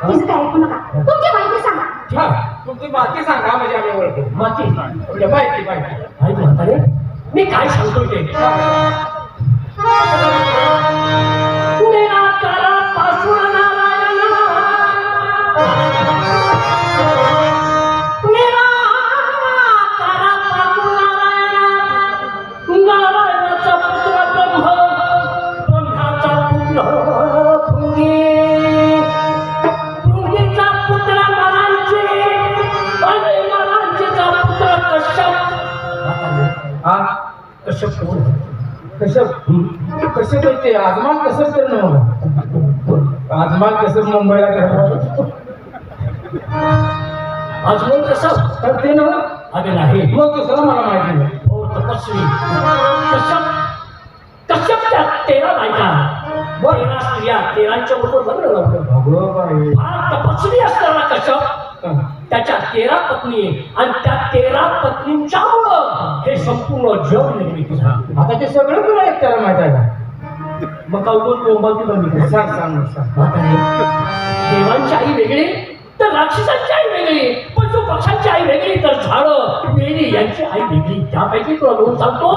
काय ऐकू नका. तुमची माहिती सांगा. हा तुमची माती सांगा म्हणजे आम्ही ओळखतो. माती म्हणजे माहिती माहिती. म्हातारे मी काय सांगतो ते? कश्यप कोण? कसं कसं आजमान कसं मला आजमान कसं मुंबईला करतात अजून कसं? तर ते ना अगे नाही. मग दुसरं मला माहिती नाही. हो तपस्वी. कश्यप कश्यपच्या तेरा बायका? तेरा स्त्रिया तेरांच्या बरोबर लग्न फार तपस्वी कश्यप हा. त्याच्या तेरा पत्नी आणि त्या तेरा पत्नींच्या हे संपूर्ण जग निर्मिती झालं. आता ते सगळं तुला एकट्याला माहीत आहे का? मग काउकोन बोंबाची बंदी सांग सांग सांग. देवांची आई वेगळी तर राक्षसांची आई वेगळी पशु पक्ष्यांची आई वेगळी तर झाडं वेली यांची आई वेगळी. त्यापैकी तुला दोन सांगतो.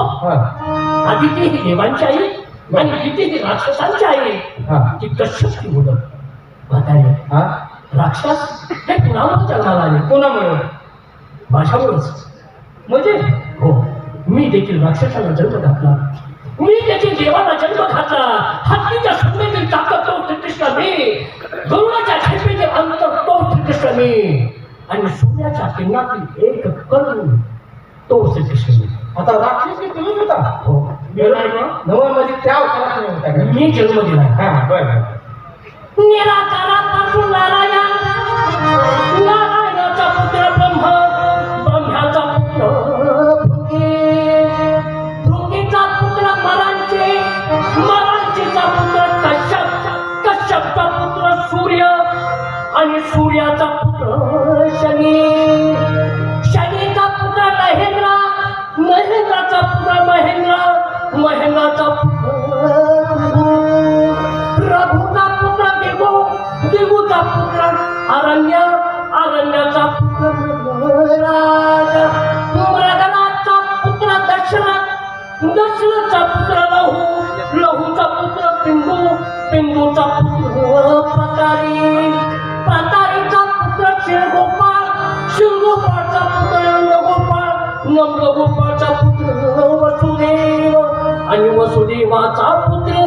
आदिती ही देवांची आई आणि दिती ही राक्षसांची आई ती कश्यपची मुलं. म्हातारे हा? राक्षस हे कुणामुळे जन्माला आले कोणामुळे माझ्यामुळेच म्हणजे? हो. मी देखील राक्षसाला जन्म घातला मी देखील देवाला जन्म घातला. हत्तीच्या संवेदीत ताकद तो श्रीकृष्ण मी गरुडाच्या झेपेचे अंतर तो श्रीकृष्ण मी आणि सूर्याच्या किरणातील एक कण तो श्रीकृष्ण मी आता राक्षस की होता? हो. नवं म्हणजे त्या अवतारात तुम्ही होता का? मी जन्म दिला हा बरं. निराकारापासून नारायण आणि सूर्याचा पुत्र शनी. शनीचा पुत्र महेंद्र महेंद्राचा पुत्र महेंद्र महेंद्राचा पुत्र रघुचा पुत्र दिगू दिगूचा पुत्र अरण्य अरण्याचा पुत्र मृगनाथचा पुत्र दशरथ दशरथचा पुत्र लहू लहूचा पुत्र पिंडू पिंडूचा पुत्र प्रकारी नंदगोपाळचा पुत्र वसुदेव आणि वसुदेवाचा पुत्र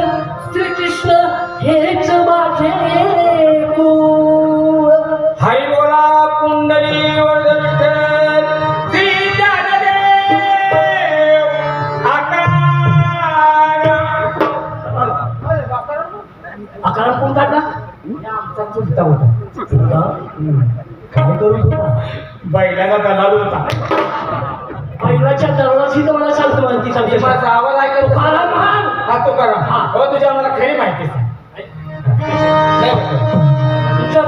श्रीकृष्ण हेच माझे हाय बोला कुंडली वर्धन विठ्ठल श्री ज्ञानदेव आकार आकार कोण काढला? आमचा चुलता होता? काय करू बैलाचा दलाल होता. बैलाच्या दरवाजी तर मला शांत माहिती सांगते माझा आवाज ऐकतो तो महान. हा तो करा. हा. हो, तुझ्या आम्हाला खरी माहिती सांग. तुझ्या